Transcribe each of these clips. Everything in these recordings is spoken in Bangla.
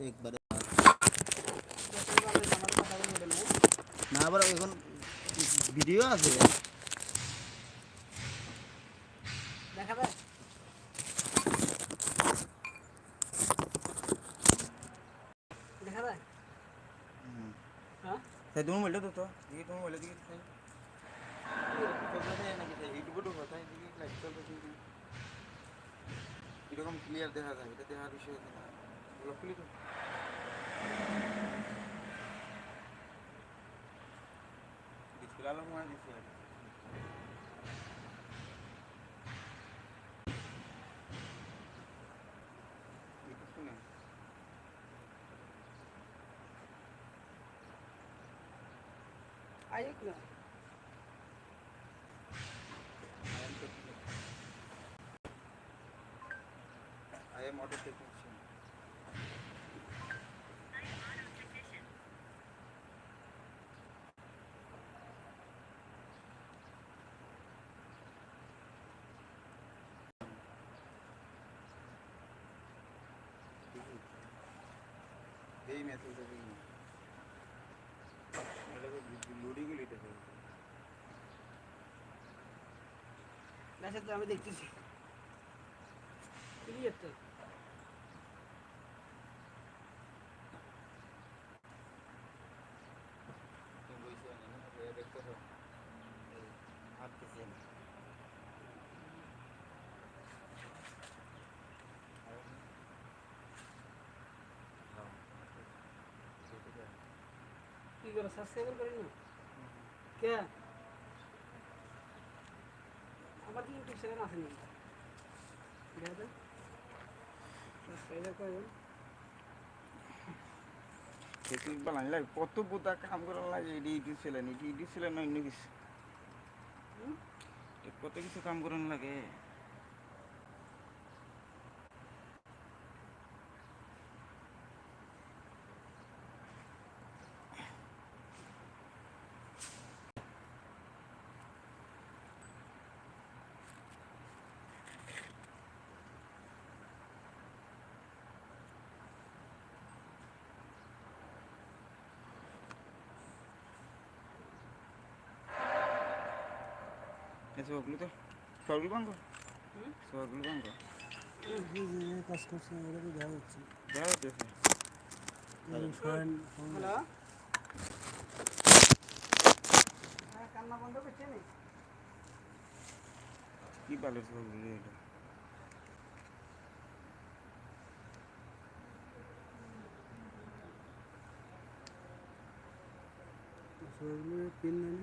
একবারে না আবার এখন ভিডিও আছে দেখাবে দেখাবে হ্যাঁ তাই তুমি বললে তো তো দিকে তুমি বলে দিকে তাই ইউটিউবে ঢুকো তাই দিকে লাইক চলতে দিকে এরকম ক্লিয়ার দেখা যায় এটা দেখার বিষয় না ওগুলো খুলি তো ডিসপ্লে আলো মানে ডিসপ্লে শুনে আইক না I am auto technician. এই দিই না লোডিং মেসেজ তো আমি দেখতেছি তুমি বইছো না না দেখতে তো হাত কিছু না কি করে সাবস্ক্রাইব করি না কে? আমার কি ইউটিউব চ্যানেল আছে নাকি? দেখেন সাবস্ক্রাইব করবেন সেটি বানাই লাগে কত বোতা কাম করার লাগে এটি ইউটিউব চ্যানেল এটি ইউটিউব চ্যানেল না অন্য কিছু? কত কিছু কাম করার লাগে। এসে ওগুলো তো সবগুলো বাঙ্গ হুম? সবগুলো বাঙ্গ কাজ করছে ওটা তো দেখা যাচ্ছে দেখা যাচ্ছে ফ্যান হ্যালো হ্যাঁ কান্না বন্ধ করছে নি কি বালের সবগুলো এটা সবগুলো পিন নেই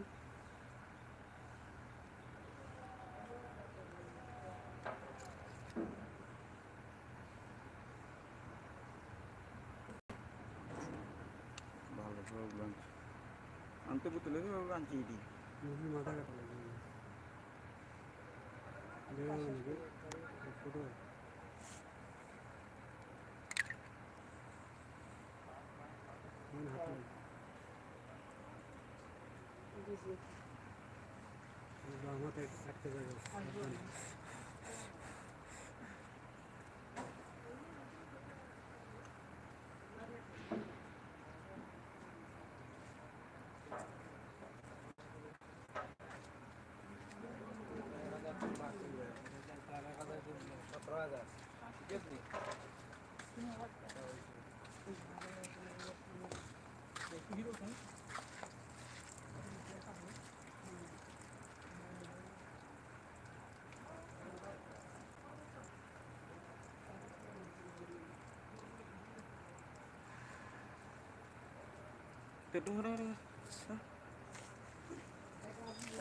ভালো সবগুলো আনছি আনতে পুতুলে সবগুলো আনছি এটি মুখে মাথা কাটা লাগবে দেখা নাকি ফটো হাতে আমাতে একটা জায়গা একটু হরে হরে এই এই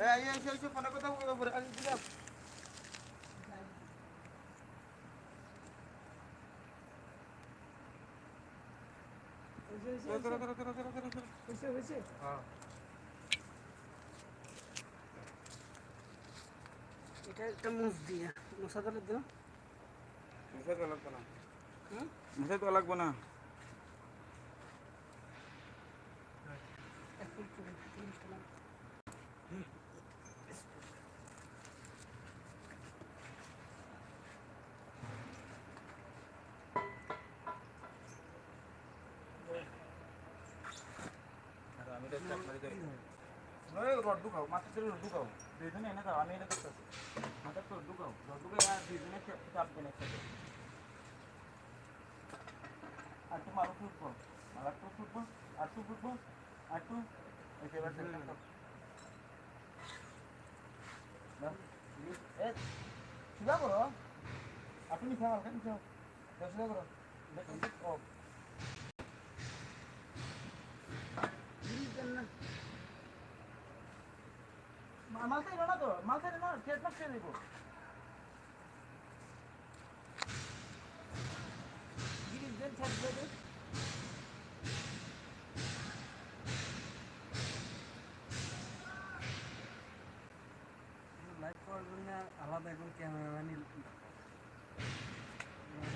এই এই ফোনে কথা বলব পরে আগে দিলাম হয়েছে ধরো ধরো ধরো ধরো ধরো ধরো হয়েছে হয়েছে হ্যাঁ এটা একটা মুখ দিয়া মশা দিও মুখে তো লাগবে না তো লাগবে না। ওই রড ঢুকাও মাথার থেকে রড ঢুকাও দুইজনে এনে দাও আমি এটা করতেছি মাথার তো ঢুকাও রড ঢুকাই আর দুইজনে চাপ- চাপ দেন একসাথে আর একটু মারো ফুটবল আর একটু ফুটবল আর একটু ফুটবল আর একটু এই যে এবার সেটটা করো। দাও, প্লিজ। এ, সোজা করো আপনি নিচে হালকা নিচে হোক সোজা করো দেখুন ও মা- মাল খাইবে না তো মাল খাইবে না মাছ খেয়ে দেবো গিরিশ দেন থাকবে লাইভ করার জন্য আলাদা একজন ক্যামেরাম্যান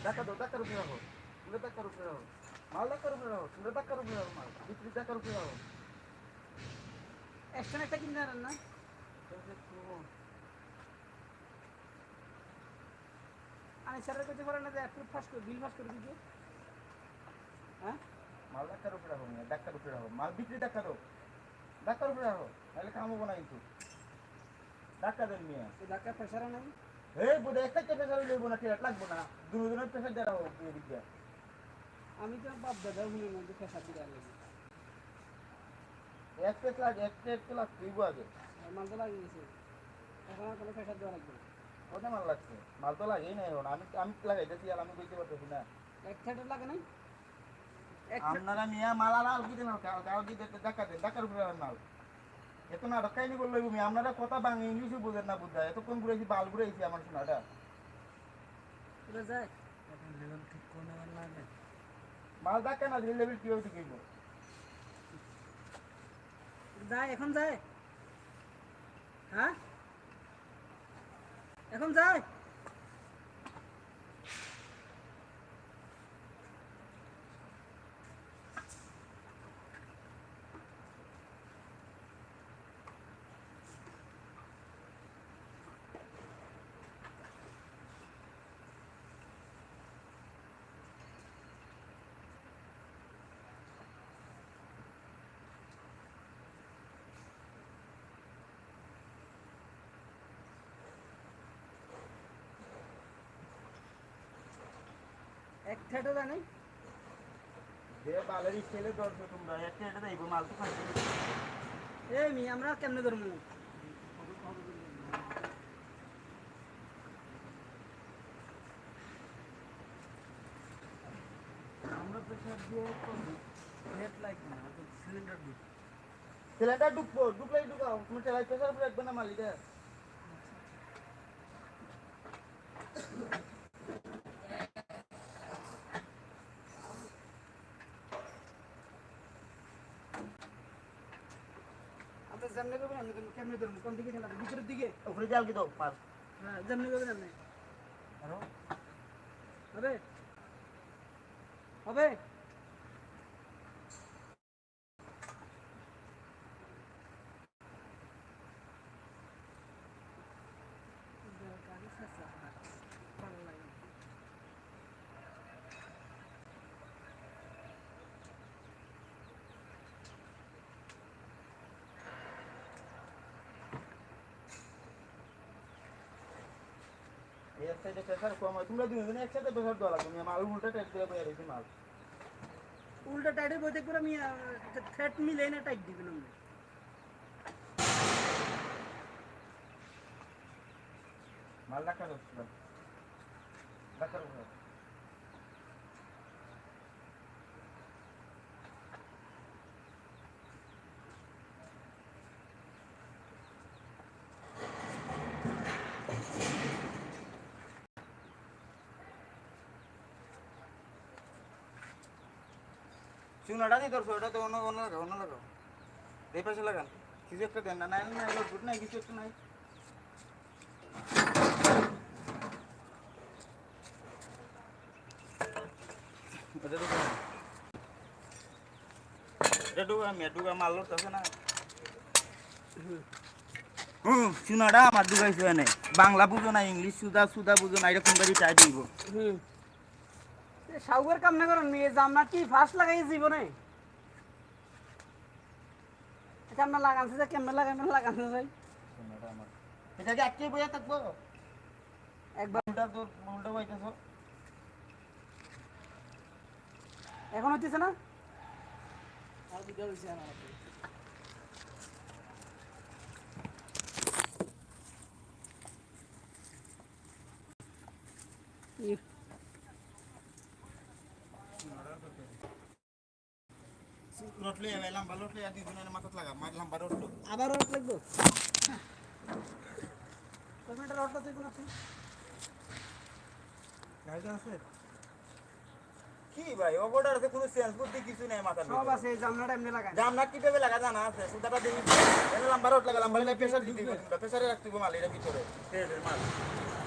ধাক্কা দাও ধাক্কার উপরে রাখো। ধাক্কার উপরে রাখো মাল ধাক্কার উপরে রাখো তুলে ধাক্কার উপরে রাখো একটা কিনে আনেন না আমি স্যারের কাছে বলেন না যে একটু ফাঁস করে বিল ফাঁস করে দিতে হ্যাঁ মাল ধাক্কার উপরে রাখো ধাক্কার উপরে রাখো মাল বিক্রি ধাক্কা দাও ধাক্কার উপরে রাখো তাহলে কাম হব না কিন্তু ধাক্কা দেন মিয়া ধাক্কা প্রেশারে নাই এই বোধ একটা প্রেশার লইব না টিয়ার লাগবো না দুজনের প্রেশার দেওয়া হোক এদিক দিয়া আমি তো বাপ দাদা হুনের মধ্যে প্রেশার দিতে লাগে এক প্লেট লাগে এক প্লেট তো লাগবে আগে মাল তো লাগিয়ে গেছে এখন আর কোনো প্রেশার দেওয়া লাগবে ওটা মাল লাগছে? মাল তো লাগেই না এখন। আমি আমি লাগাইতেছি আর আমি কইতে পারতেছি না। এক সাইডে লাগে নাই? আপনারা মিয়া মাল আর দিতে ডাকা দেন। ডাকার উপরে আর মাল। এত নাটক কাহিনী করলে মিয়া আপনারা কথা বাংলা ইংলিশে বোঝেন না বুঝা এতক্ষণ ঘুরেছি বাল ঘুরেছি আমার শোনাটা। সাইডে যায়। লেভেল ঠিক করে মাল ডাকা না দিলে লেভেল কীভাবে যায় এখন যায়। হ্যাঁ এখন যায় এক সাইডে যায় নাই যে বালের ছেলে দরছো তোমরা একটা এটা দেইব মাল তো খাইতে এই মি আমরা কেমনে ধরবো আমরা প্রেশার দিয়ে হেড লাগবে না তো সিলিন্ডার দিই ছেলেটা ঢুকবো ঢুকলেই ঢুকাও তুমি ছেলে প্রেশার উপরে রাখবে না মালিকা আমরা যেমনে করবেন আমি তো কেমনে কোন দিকে ঠেলাবো? ভিতরের দিকে? উপরে জাল কি দাও? হ্যাঁ যেমনি হবে? হবে? সাইডে প্রেশার কম হয়। তোমরা দুজনে একসাথে দেওয়া লাগবে মাল উল্টা টাইট করে বইয়া রেখে মাল। উল্টা টাইটে বইতে করে আমি থ্রেট মিলে না টাইট দিবেন মাল হচ্ছিল ডাক্তার চুনাটা দিয়ে ধরছো, ওটা তো অন্য অন্য লাগাও অন্য লাগাও এই পাশে লাগান, কিছু একটা দেন না না এলো গুড নাই, কিছু একটা নাই। এটা ঢুকা আমি ঢুকা মাল লড়তেছে না। হুম চুনাটা আমার ঢুকাইছে এনে। বাংলা বুঝো না, ইংলিশ সুদা সুদা বুঝো না, এরকম বাড়ি চাই দিব। হুম। সাউকের কাম না করেন মেয়ে জামনা কি ফার্স্ট লাগাই জীবনে? কেমন লাগানছে যে কেমন লাগানো লাগানো যায় সোনাটা আমার এটাকে আটকে বইয়া থাকব? একবার উল্টা তোর উল্টা বইতেছ? এখন হচ্ছে না? আর দুটো হয়েছে আমার হাতে। রটলে এবার লম্বা রটলে আর দুজনের মাথাত লাগা মাছ লম্বা রটলো আবার রড লাগবো টমেটো রডটা তুই কোন আছে গাড়িটা আছে কি ভাই অবর্ডার আছে কোনো সেন্স বুদ্ধি কিছু নেই মাথার সব আছে এই জামলাটা এমনি লাগাই জাম না কীভাবে লাগা জানা আছে সুতাটা দেখি এনে লম্বা রট লাগা লম্বা হলে প্রেসার দিতে হবে প্রেসারে রাখতে হবে মাল এটা ভিতরে তেলের মাল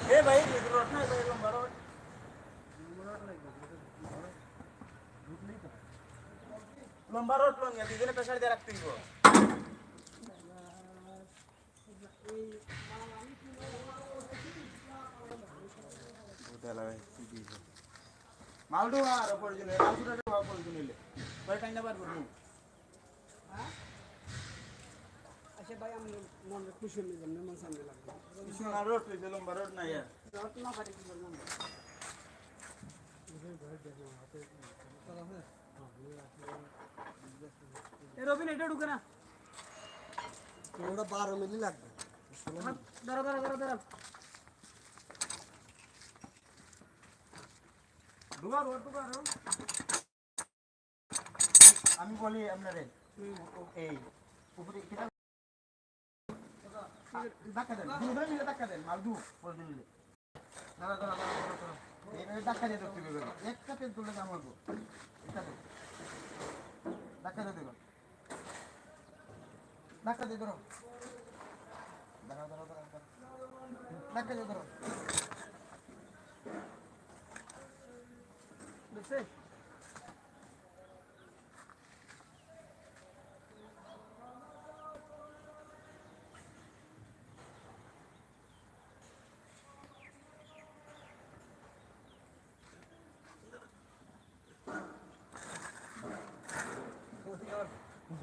এ ভাই রট না ভাই লম্বা রট লম্বা রট লং দুজনে প্রেসার দিয়ে রাখতে হবে মালটো আর প্রয়োজন মালটোটা প্রয়োজন হইলে পরে টাইম বার করব আচ্ছা ভাই আমি মনে খুশি হয়ে যাবেন মেমন সামনে লাগবে কিছু না রোড হইছে লম্বা রোড নাই আর রড না পারি কি এ রবিন এটা ঢুকে না। ওটা বারো মিলি লাগবে। ধরো ধরো ধরো ঢুকা রোড আমি বলি আপনারে এই উপরে ধাক্কা দেন মিলে ধাক্কা দেন মাল দু দাঁড়া দাঁড়া দাঁড়া দাঁড়া দাঁড়া ধাক্কা দিয়ে ধরতে হবে একটা পেজ তুললে করব একটা দে ধাক্কা দিয়ে দেবো ধাক্কা দিয়ে ধরো। দাঁড়া দাঁড়া দাঁড়া দাঁড়া। ধাক্কা দিয়ে ধরো। দেখছে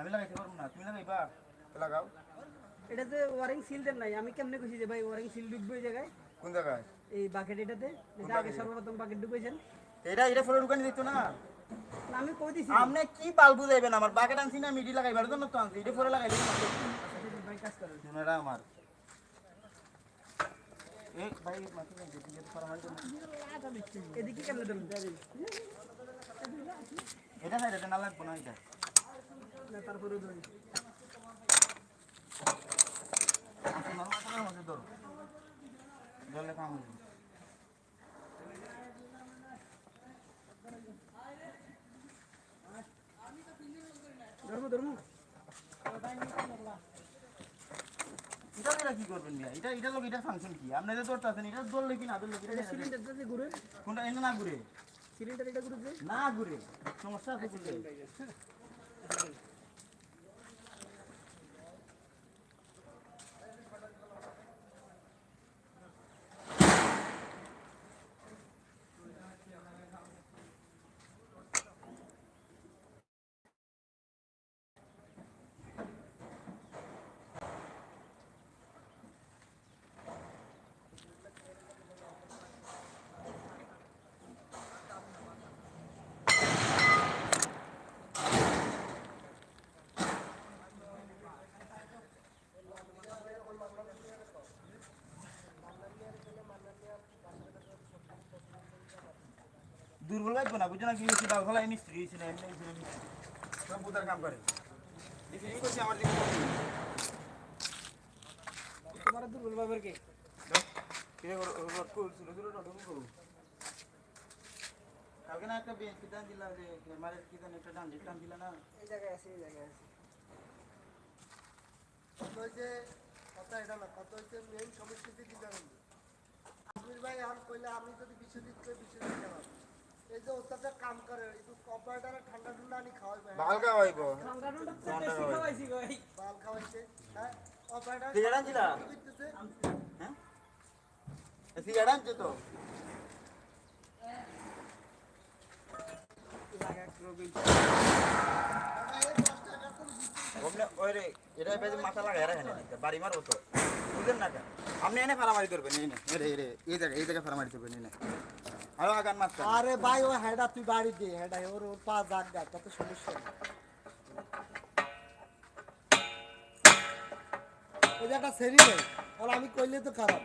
আমি লাগাইতে পারব না তুমি লাগাইবা লাগাও। এটা যে ওয়ারিং সিল দেন নাই আমি কেমনে কইছি যে ভাই ওয়ারিং সিল ঢুকবে এই জায়গায়? কোন জায়গায়? এই বাকেট এটাতে যেটা আগে সর্বপ্রথম বাকেট ঢুকেছেন। এটা এটা ফলো দোকানে দিত না। না আমি কই দিছি? আপনি কি বাল বুঝাইবেন আমার? বাকেট আনছি না মিডি লাগাইবার জন্য তো আনছি এটা ফলো লাগাইলে ভাই কাজ করেন জুনেরা আমার। এ ভাই মাটি নাই যেতে যেতে পারা হয় এদিকে কেমনে ধরুন? এটা সাইড এটা না লাগবো না এটা। তারপরে ধরি জলে কাম এটা কি করবেন মিয়া এটা এটা লোক এটা ফাংশন কি আপনি যে এটা ধরলে কি না ধরলে কি এটা সিলিন্ডারটা যে ঘুরে? কোনটা এটা না ঘুরে সিলিন্ডার এটা ঘুরে? না ঘুরে সমস্যা আছে দুর্বল লাগবে না বুঝছ না? কি হয়েছে ডাল ফলাই মিস্ত্রি হয়েছে না এমনি হয়েছে মিস্ত্রি সব বুধার কাম করে। দেখি এই করছি আমার দিকে তোমার দুর্বল বাবার কে? কালকে না একটা বেঞ্চ দিলা যে মারের একটা ডান টান দিলা না? এই জায়গায় আছে এই জায়গায় আছে। কত হয়েছে? কথা এটা না কত হয়েছে? মেইন সমস্যাটি কি জানেন? ভাই এখন কইলে আমি যদি বিশ্বজিৎ বিশ্বজিৎ গেলাম এই যে ওস্তাদটা কাম করে একটু অপারেটারে ঠান্ডা ঠান্ডা আনি খাওয়াই ভাই হালকা হইব ঠান্ডা ঠান্ডা তো বেশি খাওয়াইছি গো ভাই বাল খাওয়াইছে হ্যাঁ অপারেটার সিগারেট আনছিলা? করতেছে হ্যাঁ সিগারেট আনছো তো ওমনে ওই রে এটা এবার মাথা লাগায় রাখেন বাড়ি মারবো তো বুঝেন না কেন আপনি এনে ফারামারি করবেন এই নে এই রে, এই রে এই জায়গায় এই জায়গায় ফারামারি করবেন এই নে আগান আরে ভাই ও হেডা তুই বাড়ি দে হেডা ওর ওর পা দাগ কত সমস্যা ওই যে একটা সেরি নেই আর আমি কইলে তো খারাপ।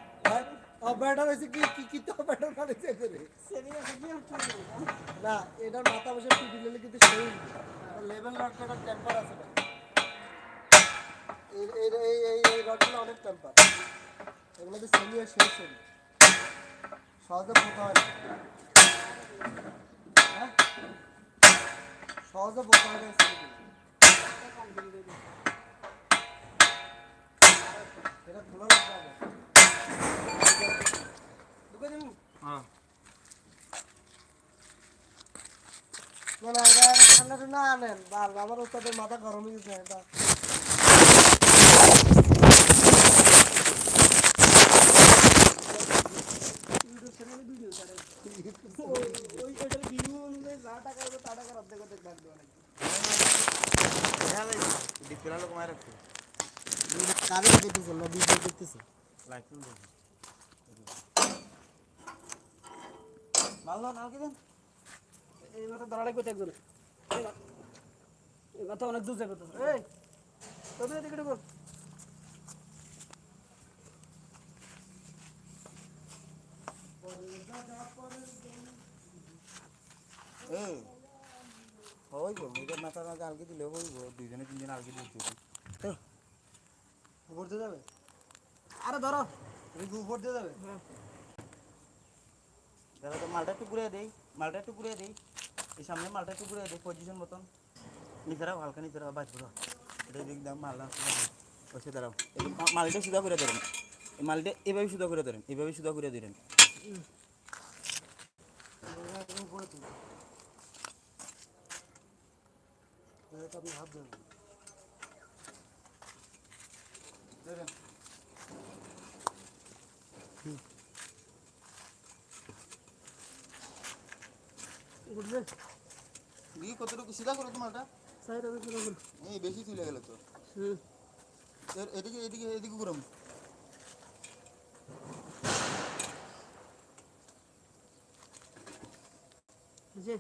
হয়েছে কি কি কি তো করে না এটার মাথা বসে টুপি নিলে কিন্তু সেই লেভেল রডটা টেম্পার আছে এই এই এই এই রডগুলো অনেক টেম্পার এগুলোতে সেমি আর সেই সেমি সহজে পোকা হয় হ্যাঁ? সহজে পোকা হয় এটা খোলা লাগবে। ঢুকে দেবো? হ্যাঁ। ঠান্ডা ঠান্ডা আনেন। বাল আমার ওস্তাদের মাথা গরম হয়ে গেছে এটা ইউটিউব চ্যানেলে ভিডিও ছাড়ে ওই ওই ওইটার ভিডিও অনুযায়ী যা টাকা হবে তা টাকার অর্ধেক অর্ধেক ভাগ দেওয়া লাগবে হ্যাঁ ডিসপ্লে লোক মারা রাখছে কারে দেখতেছে না ভিডিও দেখতেছে লাইক তুলবে মাল না কি দেন এই মাথা ধরা লাগবে একজনে এই মাথা অনেক দূর যাবে তো এই তবে এদিকে ঢুকো এই হইব নিজের মাথা মাঝে আলগে দিলে হইব দুইজনে তিনজনে আলগে দিতে উপর দিয়ে যাবে? আরে ধরো রিগু উপর দিয়ে যাবে। দাদা তো মালটা একটু ঘুরে দেই মালটা একটু ঘুরে দেই। এই সামনে মালটা একটু ঘুরে দেই পজিশন মতন। নিচেরাও হালকা নিচেরাও করো এটা দিক দাম মালটা বসে দাঁড়াও। এই মালটা সুদা করে ধরেন। এই মালটা এভাবে সুদা করে ধরেন এভাবে সুদা করে দিলেন উপরে তুলে এটা আপনি হাত দেবেন ধরেন উঠবে। দিয়ে কতটুকু সিধা করো তো সাইড হবে পুরো পুরো এই বেশি তুলে গেল তো। হুম। এদিকে এদিকে এদিকে গরম যে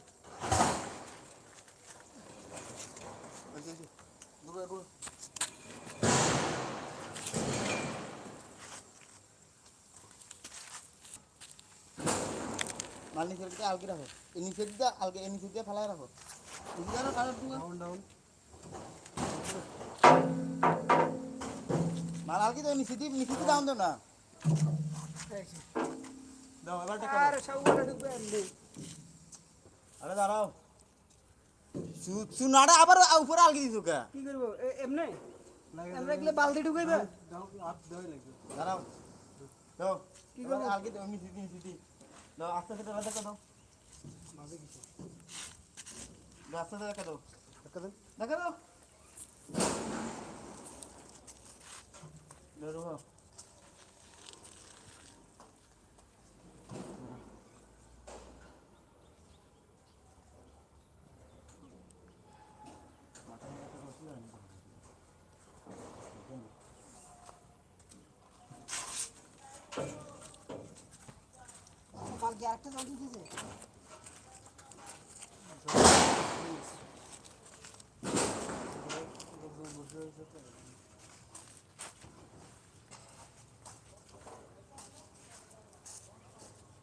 আচ্ছা আচ্ছা দুটো মাল নিচের দিকে আলগি রাখো। এই নিচের দিকে আলগে এই নিচের দিকে ফেলায় রাখো। রাখো, কালার তুমি? ডাউন ডাউন মাল আলগি তো নিচে দিয়ে নিচে দিয়ে দাম দাও না। দাও এবার টাকা আরে ঢুকবে আরে দাঁড়াও। সুনাটা আবার উপরে আলগি দিছো কে কি করব? এমনি? এমনি রাখলে বালতি ঢুকাইবে। ডাউন হাত দেওয়াই লাগবে দাঁড়াও। দাও। কি করব? আলগি দাও দিয়ে নিচে দিয়ে দাও আস্তে আস্তে দেখা দাও। মাঝে কিছু। দাও আস্তে আস্তে দেখা দাও। একটা দেন। দেখা দাও। দাও আরেকটা জল দিতেছে এটা করো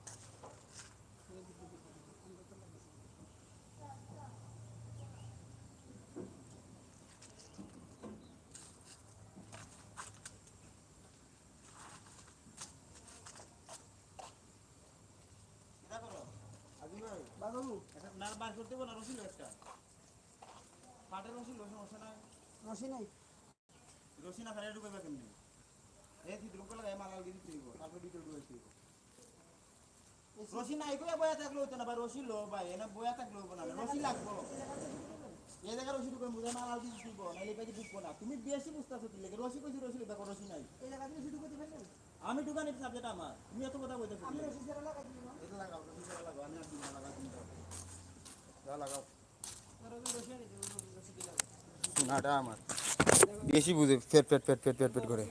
আজি ভাই বাবু এটা না বার করতে বলো রসুন একটা পাটের রসুন রসুন নাই রসি নাই না খালে ঢুকাইবা কেমনি? এই ভিতরে করে লাগাই মালাল তারপর ভিতরে ঢুকাইতে নাই বয়া থাকলে হইতো না বা রশি লো ভাই এনে বয়া থাকলে হইব না রশি লাগবো এই জায়গা রশি ঢুকাই মুজে মালাল দিতে হইব নাইলে পাইতে ঢুকবো না তুমি বেশি বুঝতেছো কি লাগে রশি কইছি রশি দেখো রশি নাই এই জায়গা থেকে শুরু করতে আমি ঢুকানি সাবজেক্ট আমার। তুমি এত কথা বলতেছো আমি রশি ছাড়া লাগাই এটা বেশি বুঝে ফেট ফেট ফেট ফেট ফেট ফেট করে।